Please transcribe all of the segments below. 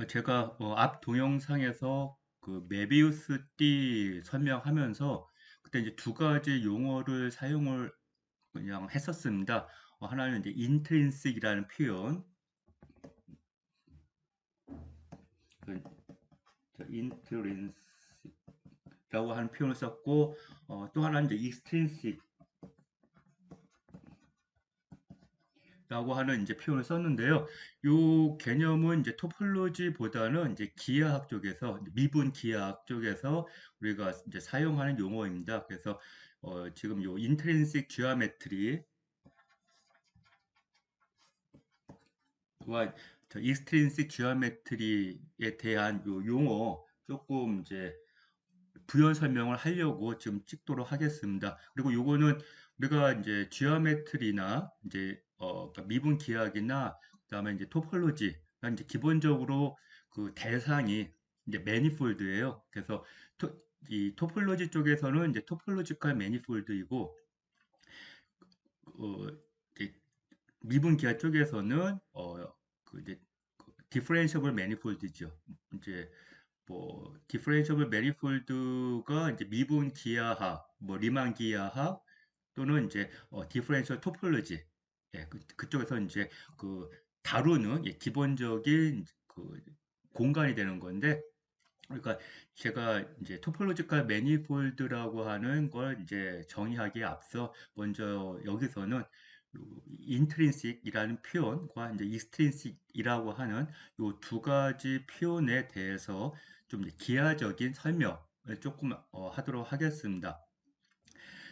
어, 제가 어, 앞 동영상에서 그 메비우스 띠 설명하면서 그때 이제 두 가지 용어를 사용을 그냥 했었습니다. 어, 하나는 이제 인트린식이라는 표현, 인트린식이라고 하는 표현을 썼고 어, 또 하나는 이제 익스트린식 라고 하는 이제 표현을 썼는데요. 이 개념은 이제 토폴로지보다는 이제 기하학 쪽에서 미분 기하학 쪽에서 우리가 이제 사용하는 용어입니다. 그래서 어 지금 요 인트린식 지오메트리 와 익스트린식 지오메트리에 대한 요 용어 조금 이제 부연 설명을 하려고 지금 찍도록 하겠습니다. 그리고 요거는 우리가 이제 지오메트리나 이제 어, 그러니까 미분 기하학이나 그다음에 이제 토폴로지 이제 기본적으로 그 대상이 이제 매니폴드예요. 그래서 토, 이 토폴로지 쪽에서는 이제 토폴로지컬 매니폴드이고 어, 미분 기하 쪽에서는 어, 그 이제 디퍼렌셔블 매니폴드죠. 이제 뭐 디퍼렌셔블 매니폴드가 이제 미분 기하학, 뭐 리만 기하학 또는 이제 어, 디퍼렌셜 토폴로지 예, 그, 그쪽에서 이제 그 다루는 예, 기본적인 그 공간이 되는 건데 그러니까 제가 이제 토폴로지컬 매니폴드라고 하는 걸 이제 정의하기에 앞서 먼저 여기서는 인트린식이라는 표현과 이제 익스트린식이라고 하는 이 두 가지 표현에 대해서 좀 기하적인 설명을 조금 어, 하도록 하겠습니다.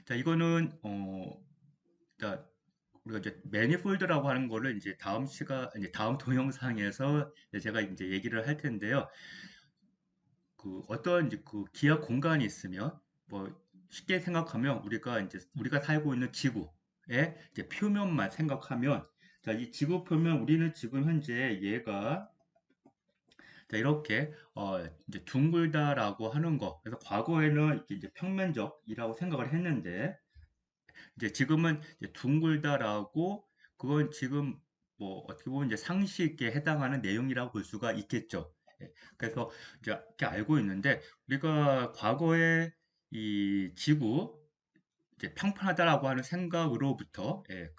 자, 이거는 어, 자, 우리가 이제 매니폴드라고 하는 거를 이제 다음 시간 이제 다음 동영상에서 제가 이제 얘기를 할 텐데요. 그 어떤 이제 그 기하 공간이 있으면 뭐 쉽게 생각하면 우리가 이제 우리가 살고 있는 지구의 이제 표면만 생각하면 자, 이 지구 표면 우리는 지금 현재 얘가 자, 이렇게 어, 이제 둥글다라고 하는 거. 그래서 과거에는 이제 평면적이라고 생각을 했는데 이제 지금은 이제 둥글다라고 그건 지금 뭐 어떻게 보면 이제 상식에 해당하는 내용이라고 볼 수가 있겠죠. 예, 그래서 이제 이렇게 알고 있는데 우리가 과거에 이 지구 이제 평평하다라고 하는 생각으로부터 예,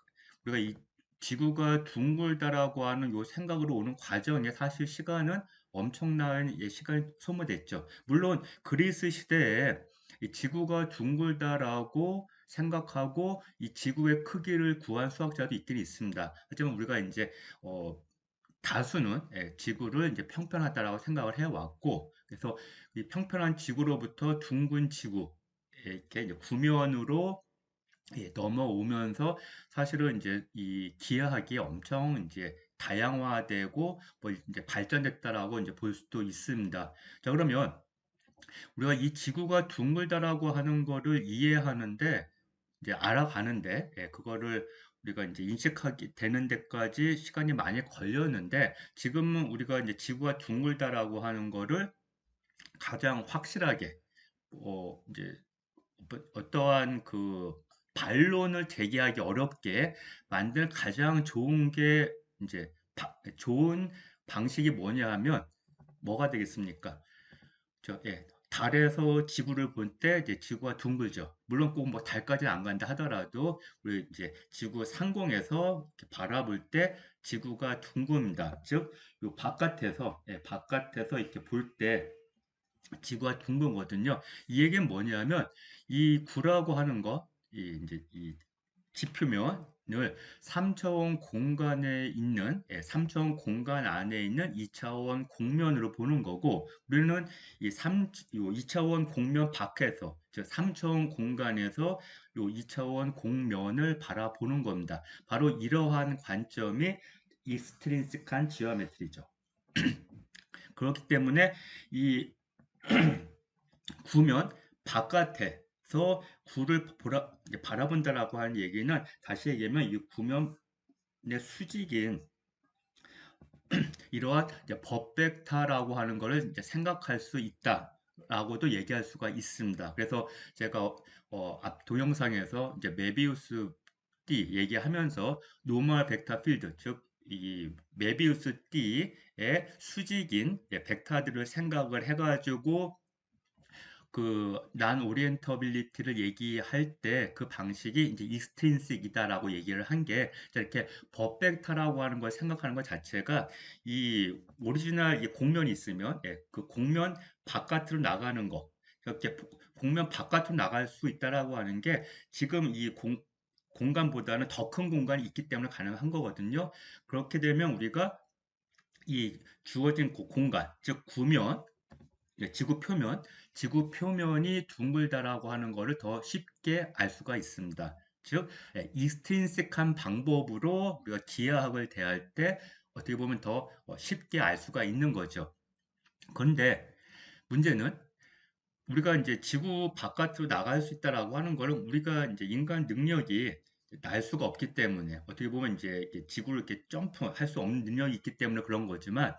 우리가 이 지구가 둥글다라고 하는 요 생각으로 오는 과정에 사실 시간은 엄청난 예, 시간이 소모됐죠. 물론 그리스 시대에 이 지구가 둥글다라고 생각하고 이 지구의 크기를 구한 수학자도 있긴 있습니다. 하지만 우리가 이제 어, 다수는 예, 지구를 이제 평평하다라고 생각을 해왔고 그래서 이 평평한 지구로부터 둥근 지구 이렇게 이제 구면으로 예, 넘어오면서 사실은 이제 이 기하학이 엄청 이제 다양화되고 뭐 이제 발전됐다라고 이제 볼 수도 있습니다. 자 그러면 우리가 이 지구가 둥글다라고 하는 거를 이해하는데 이제 알아가는데 예, 그거를 우리가 이제 인식하게 되는 데까지 시간이 많이 걸렸는데 지금은 우리가 이제 지구가 둥글다라고 하는 거를 가장 확실하게 어 이제 어떠한 그 반론을 제기하기 어렵게 만들 가장 좋은 게 이제 바, 좋은 방식이 뭐냐 하면 뭐가 되겠습니까? 저 예, 달에서 지구를 볼 때 이제 지구가 둥글죠. 물론 꼭 뭐 달까지는 안 간다 하더라도 우리 이제 지구 상공에서 바라볼 때 지구가 둥글다. 즉, 요 바깥에서 예, 바깥에서 이렇게 볼 때 지구가 둥근 거든요. 이 얘기는 뭐냐면 이 구라고 하는 거, 이 이제 이 지표면 을 3차원 공간에 있는 3차원 예, 공간 안에 있는 2차원 공면으로 보는 거고 우리는 이 3, 2차원 공면 밖에서 즉 3차원 공간에서 요 2차원 공면을 바라보는 겁니다. 바로 이러한 관점이 이스트린식한 지오메트리죠. 그렇기 때문에 이 구면 바깥에 서 구를 보라, 바라본다라고 하는 얘기는 다시 얘기하면 이 구면의 수직인 이러한 법벡터라고 하는 것을 생각할 수 있다 라고도 얘기할 수가 있습니다. 그래서 제가 어, 앞 동영상에서 이제 메비우스 띠 얘기하면서 노멀 벡터 필드 즉 이 메비우스 띠의 수직인 예, 벡터들을 생각을 해가지고 그 난 오리엔터빌리티를 얘기할 때 그 방식이 이제 이스트린식이다라고 얘기를 한 게 이렇게 버펙터라고 하는 걸 생각하는 것 자체가 이 오리지널 이 공면이 있으면 예, 그 공면 바깥으로 나가는 거 이렇게 공면 바깥으로 나갈 수 있다라고 하는 게 지금 이 공, 공간보다는 더 큰 공간이 있기 때문에 가능한 거거든요. 그렇게 되면 우리가 이 주어진 공간, 즉 구면, 예, 지구 표면, 지구 표면이 둥글다라고 하는 것을 더 쉽게 알 수가 있습니다. 즉, 이스트린식한 방법으로 우리가 기하학을 대할 때 어떻게 보면 더 어, 쉽게 알 수가 있는 거죠. 그런데 문제는 우리가 이제 지구 바깥으로 나갈 수 있다라고 하는 거는 우리가 이제 인간 능력이 날 수가 없기 때문에 어떻게 보면 이제 지구를 이렇게 점프할 수 없는 능력이 있기 때문에 그런 거지만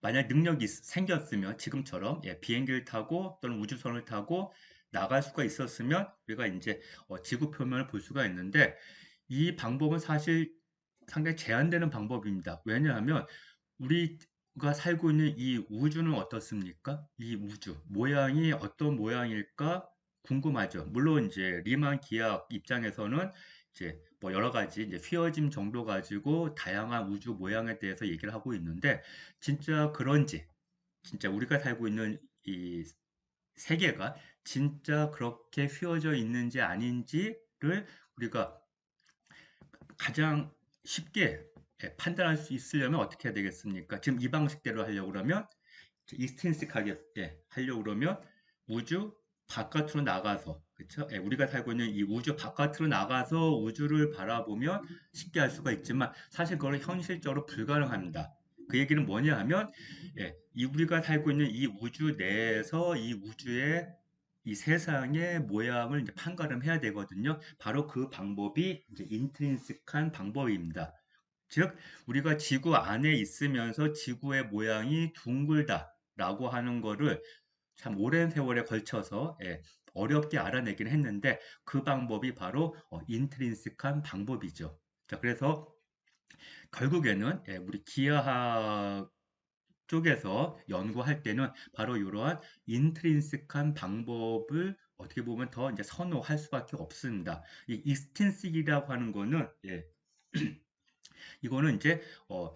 만약 능력이 생겼으면 지금처럼 예, 비행기를 타고 또는 우주선을 타고 나갈 수가 있었으면 우리가 이제 어, 지구 표면을 볼 수가 있는데 이 방법은 사실 상당히 제한되는 방법입니다. 왜냐하면 우리가 살고 있는 이 우주는 어떻습니까? 이 우주 모양이 어떤 모양일까 궁금하죠. 물론 이제 리만 기하 입장에서는 이제 뭐 여러 가지 이제 휘어짐 정도 가지고 다양한 우주 모양에 대해서 얘기를 하고 있는데 진짜 그런지 진짜 우리가 살고 있는 이 세계가 진짜 그렇게 휘어져 있는지 아닌지를 우리가 가장 쉽게 예, 판단할 수 있으려면 어떻게 해야 되겠습니까? 지금 이 방식대로 하려고 그러면 이스틴식하게 예, 하려고 그러면 우주 바깥으로 나가서 그렇죠? 예, 우리가 살고 있는 이 우주 바깥으로 나가서 우주를 바라보면 쉽게 할 수가 있지만 사실 그거는 현실적으로 불가능합니다. 그 얘기는 뭐냐 하면 예, 이 우리가 살고 있는 이 우주 내에서 이 우주의 이 세상의 모양을 이제 판가름해야 되거든요. 바로 그 방법이 이제 인트린식한 방법입니다. 즉 우리가 지구 안에 있으면서 지구의 모양이 둥글다라고 하는 거를 참 오랜 세월에 걸쳐서 예, 어렵게 알아내긴 했는데 그 방법이 바로 어, 인트린식한 방법이죠. 자, 그래서 결국에는 예, 우리 기하학 쪽에서 연구할 때는 바로 이러한 인트린식한 방법을 어떻게 보면 더 이제 선호할 수밖에 없습니다. 이 익스텐식이라고 하는 거는 예, 이거는 이제 어,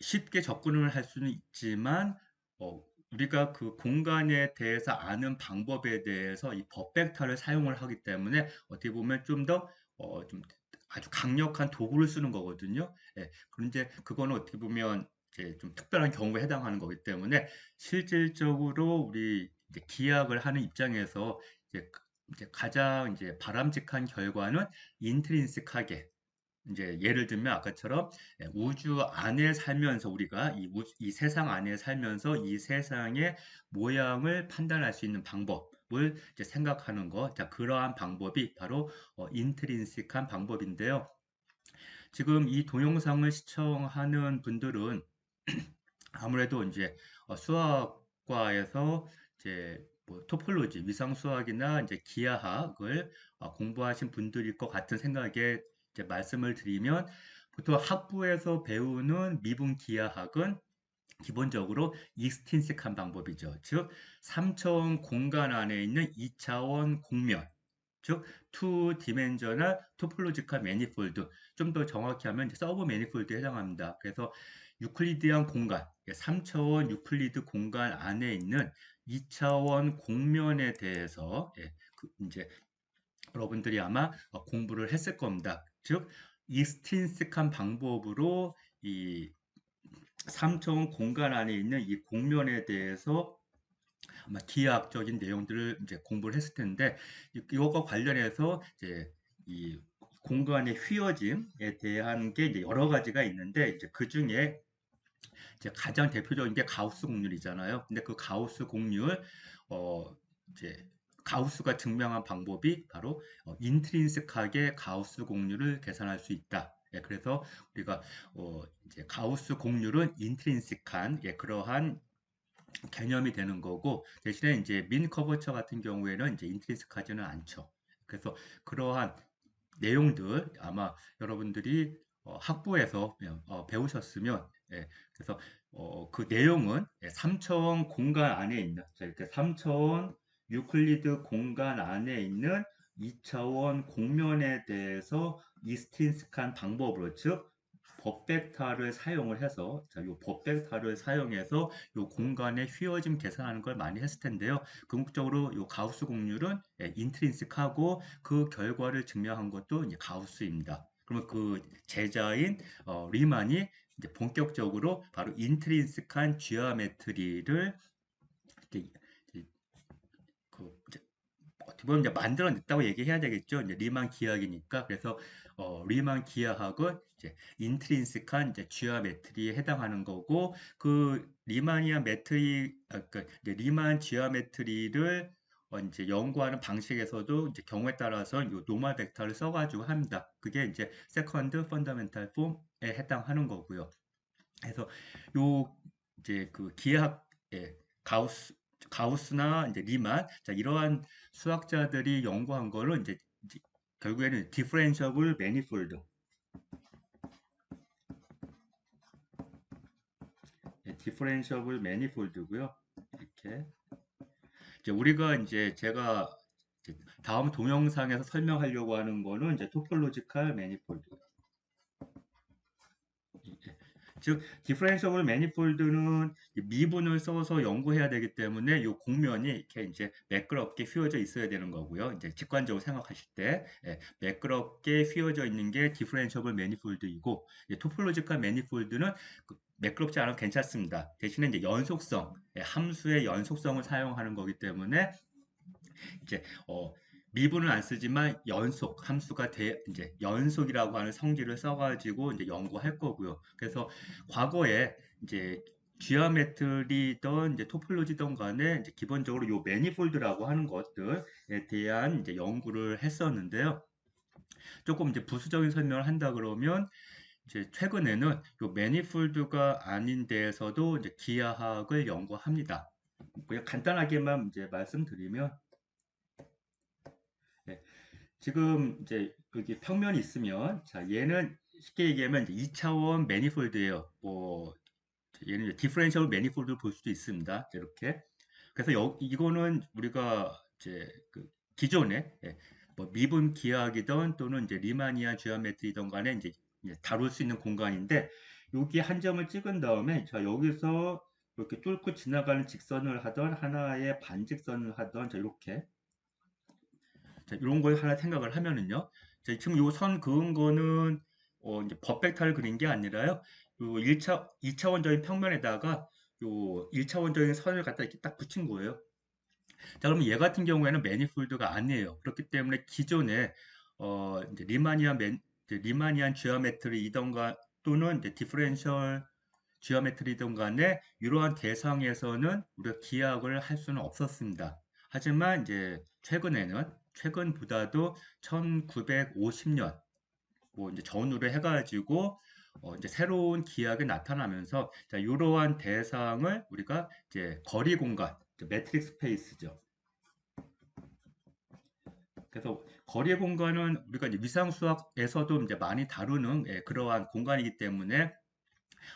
쉽게 접근을 할 수는 있지만 어, 우리가 그 공간에 대해서 아는 방법에 대해서 이 버펙터를 사용을 하기 때문에 어떻게 보면 좀 더 어, 좀 아주 강력한 도구를 쓰는 거거든요. 예, 그런데 그거는 어떻게 보면 이제 좀 특별한 경우에 해당하는 거기 때문에 실질적으로 우리 기약을 하는 입장에서 이제, 이제 가장 이제 바람직한 결과는 인트린식하게 이제 예를 들면 아까처럼 예, 우주 안에 살면서 우리가 이, 우, 이 세상 안에 살면서 이 세상의 모양을 판단할 수 있는 방법을 이제 생각하는 것. 자, 그러한 방법이 바로 어, 인트린식한 방법인데요. 지금 이 동영상을 시청하는 분들은 아무래도 이제 어, 수학과에서 이제 뭐 토폴로지, 위상 수학이나 이제 기하학을 어, 공부하신 분들일 것 같은 생각에 이제 말씀을 드리면 보통 학부에서 배우는 미분 기하학은 기본적으로 이스틴식한 방법이죠. 즉 3차원 공간 안에 있는 2차원 공면 즉 투 디멘저널 토폴로지컬 매니폴드 좀 더 정확히 하면 서브 매니폴드에 해당합니다. 그래서 유클리디안 공간 3차원 유클리드 공간 안에 있는 2차원 공면에 대해서 예, 그 이제 여러분들이 아마 공부를 했을 겁니다. 즉 이스틴식한 방법으로 이 3차원 공간 안에 있는 이 공면에 대해서 아마 기하학적인 내용들을 이제 공부를 했을 텐데 이것과 관련해서 이제 이 공간의 휘어짐에 대한 게 이제 여러 가지가 있는데 이제 그 중에 이제 가장 대표적인 게 가우스 공률이잖아요. 근데 그 가우스 공률 어 이제 가우스가 증명한 방법이 바로 어, 인트린식하게 가우스 공률을 계산할 수 있다. 예, 그래서 우리가 어, 이제 가우스 공률은 인트린식한 예, 그러한 개념이 되는 거고 대신에 이제 민 커버처 같은 경우에는 이제 인트린식하지는 않죠. 그래서 그러한 내용들 아마 여러분들이 어, 학부에서 어, 배우셨으면 예, 그래서 어, 그 내용은 예, 3차원 공간 안에 있는 자, 이렇게 3차원 유클리드 공간 안에 있는 2차원 공면에 대해서 이스틴스칸 방법으로 즉 법벡터를 사용을 해서 자, 요 법벡터를 사용해서 요 공간의 휘어짐 계산하는 걸 많이 했을 텐데요. 궁극적으로 요 가우스 공률은 예, 인트린식하고 그 결과를 증명한 것도 이제 가우스입니다. 그러면 그 제자인 어, 리만이 이제 본격적으로 바로 인트린식한 지오메트리를 보면 이제 만들어냈다고 얘기해야 되겠죠. 이제 리만 기하학이니까 그래서 어, 리만 기하학은 이제 인트린식한 이제 지오메트리에 해당하는 거고 그 리만이아 메트리 아, 이제 리만 지오메트리를 어, 이제 연구하는 방식에서도 이제 경우에 따라서 요 노멀 벡터를 써가지고 합니다. 그게 이제 세컨드 펀더멘탈 폼에 해당하는 거고요. 그래서 요 이제 그 기하학 예, 가우스 가우스나 이제 리만 자 이러한 수학자들이 연구한 거를 이제, 결국에는 디퍼렌셔블 매니폴드 디퍼렌셔블 매니폴드고요. 이렇게. 이제 우리가 이제 제가 다음 동영상에서 설명하려고 하는 거는 이제 토폴로지컬 매니폴드 즉 디퍼렌셔블 매니폴드는 미분을 써서 연구해야 되기 때문에 이 공면이 이렇게 이제 매끄럽게 휘어져 있어야 되는 거고요. 이제 직관적으로 생각하실 때 예, 매끄럽게 휘어져 있는 게 디퍼렌셔블 매니폴드이고 토폴로지컬 매니폴드는 그 매끄럽지 않아도 괜찮습니다. 대신에 이제 연속성, 예, 함수의 연속성을 사용하는 거기 때문에 이제 어, 미분은 안 쓰지만 연속 함수가 대, 이제 연속이라고 하는 성질을 써가지고 이제 연구할 거고요. 그래서 과거에 이제 지오메트리든 이제 토폴로지든 간에 이제 기본적으로 요 매니폴드라고 하는 것들에 대한 이제 연구를 했었는데요. 조금 이제 부수적인 설명을 한다 그러면 이제 최근에는 요 매니폴드가 아닌 데에서도 이제 기하학을 연구합니다. 그냥 간단하게만 이제 말씀드리면 지금 이제 여기 평면이 있으면 자 얘는 쉽게 얘기하면 이제 2차원 매니폴드예요. 뭐 얘는 이제 디퍼렌셜 매니폴드를 볼 수도 있습니다. 이렇게 그래서 여, 이거는 우리가 이제 그 기존에 예, 뭐 미분 기하학이든 또는 이제 리마니아 지오메트리든 간에 이제, 다룰 수 있는 공간인데 여기 한 점을 찍은 다음에 자 여기서 이렇게 뚫고 지나가는 직선을 하던 하나의 반직선을 하던 자 이렇게 자, 이런 걸 하나 생각을 하면은요. 자, 지금 요 선 그은 거는 어, 이제 법벡터를 그린 게 아니라요. 요 1차, 2차원적인 평면에다가 요 1차원적인 선을 갖다 이렇게 딱 붙인 거예요. 자, 그러면 얘 같은 경우에는 매니폴드가 아니에요. 그렇기 때문에 기존에 어, 이제 리마니안 맨, 리마니안 지오메트리이던가 또는 이제 디퍼렌셜 지오메트리든 간에 이러한 대상에서는 우리가 기약을 할 수는 없었습니다. 하지만 이제 최근에는 최근보다도 1950년 뭐 이제 전후로 해가지고 어 이제 새로운 기약이 나타나면서 자 이러한 대상을 우리가 이제 거리 공간, 매트릭 스페이스죠. 그래서 거리 공간은 우리가 이제 위상 수학에서도 이제 많이 다루는 예, 그러한 공간이기 때문에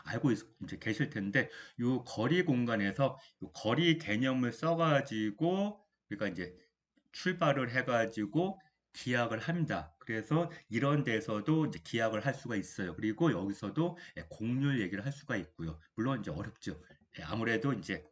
알고 있, 이제 계실 텐데 이 거리 공간에서 이 거리 개념을 써가지고 우리가 이제 출발을 해가지고 기약을 합니다. 그래서 이런 데서도 이제 기약을 할 수가 있어요. 그리고 여기서도 예, 공률 얘기를 할 수가 있고요. 물론 이제 어렵죠. 예, 아무래도 이제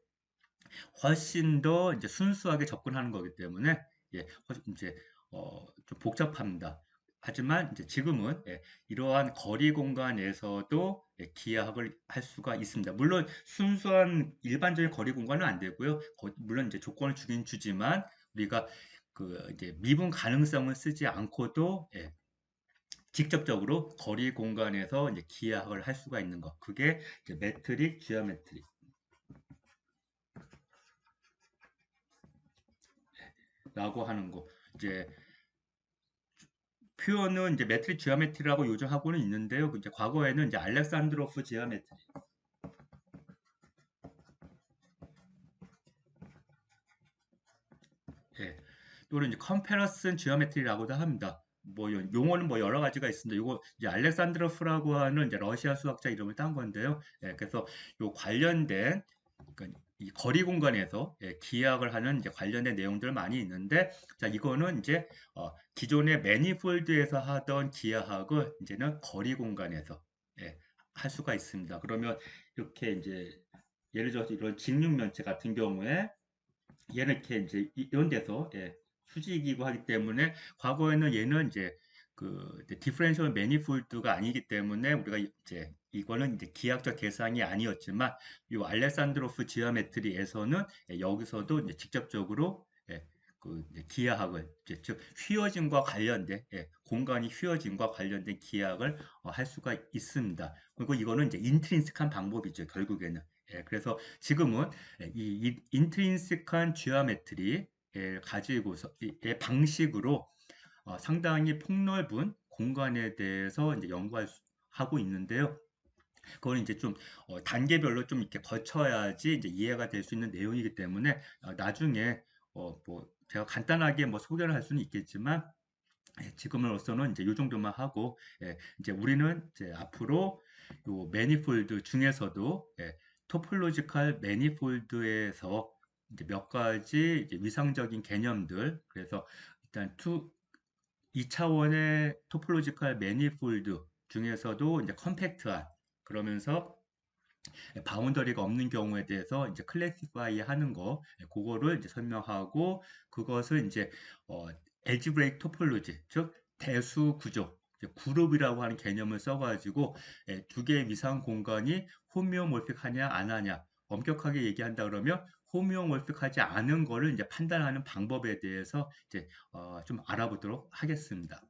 훨씬 더 이제 순수하게 접근하는 거기 때문에 예, 이제 어, 좀 복잡합니다. 하지만 이제 지금은 예, 이러한 거리 공간에서도 예, 기하학을 할 수가 있습니다. 물론 순수한 일반적인 거리 공간은 안 되고요. 거, 물론 이제 조건을 주긴 주지만 우리가 그 이제 미분 가능성을 쓰지 않고도 예, 직접적으로 거리 공간에서 이제 기하학을 할 수가 있는 것. 그게 이제 매트릭 지오메트릭. 라고 하는 거. 이제 표현은 이제 매트릭 지오메트리라고 요즘 하고는 있는데요. 이제 과거에는 이제 알렉산드로프 지오메트리. 또는 이제 컴패러슨 지오메트리라고도 합니다. 뭐 용어는 뭐 여러 가지가 있습니다. 이거 이제 알렉산드로프라고 하는 이제 러시아 수학자 이름을 딴 건데요. 예, 그래서 요 관련된 그러니까 이 거리 공간에서 예, 기하학을 하는 이제 관련된 내용들 많이 있는데 자 이거는 이제 어, 기존의 매니폴드에서 하던 기하학을 이제는 거리 공간에서 예, 할 수가 있습니다. 그러면 이렇게 이제 예를 들어서 이런 직육면체 같은 경우에 얘는 이렇게 이제 이런 데서 예, 수직이고 하기 때문에 과거에는 얘는 이제 그 디퍼런셜 매니폴드가 아니기 때문에 우리가 이제 이거는 이제 기하학적 대상이 아니었지만 이 알렉산드로프 지오메트리에서는 예, 여기서도 이제 직접적으로 예, 그 기하학을 이제 즉 휘어짐과 관련된 예, 공간이 휘어짐과 관련된 기하학을 어, 할 수가 있습니다. 그리고 이거는 이제 인트린식한 방법이죠 결국에는. 예, 그래서 지금은 예, 이 인트린식한 지오메트리 가지고서의 방식으로 어, 상당히 폭넓은 공간에 대해서 이제 연구하고 있는데요. 그건 이제 좀 어, 단계별로 좀 이렇게 거쳐야지 이제 이해가 될 수 있는 내용이기 때문에 어, 나중에 어, 뭐 제가 간단하게 뭐 소개를 할 수는 있겠지만 예, 지금으로서는 이제 이 정도만 하고 예, 이제 우리는 이제 앞으로 요 매니폴드 중에서도 예, 토폴로지컬 매니폴드에서 몇 가지 위상적인 개념들. 그래서 일단 투 2차원의 토폴로지컬 매니폴드 중에서도 이제 컴팩트한 그러면서 바운더리가 없는 경우에 대해서 이제 클래시파이 하는 거 그거를 이제 설명하고 그것을 이제 어 엘지브레이크 토폴로지 즉 대수 구조 그룹이라고 하는 개념을 써가지고 예, 두 개의 위상 공간이 호미오몰픽하냐 안 하냐 엄격하게 얘기한다 그러면 호미오몰픽하지 않은 거를 이제 판단하는 방법에 대해서 이제 어, 좀 알아보도록 하겠습니다.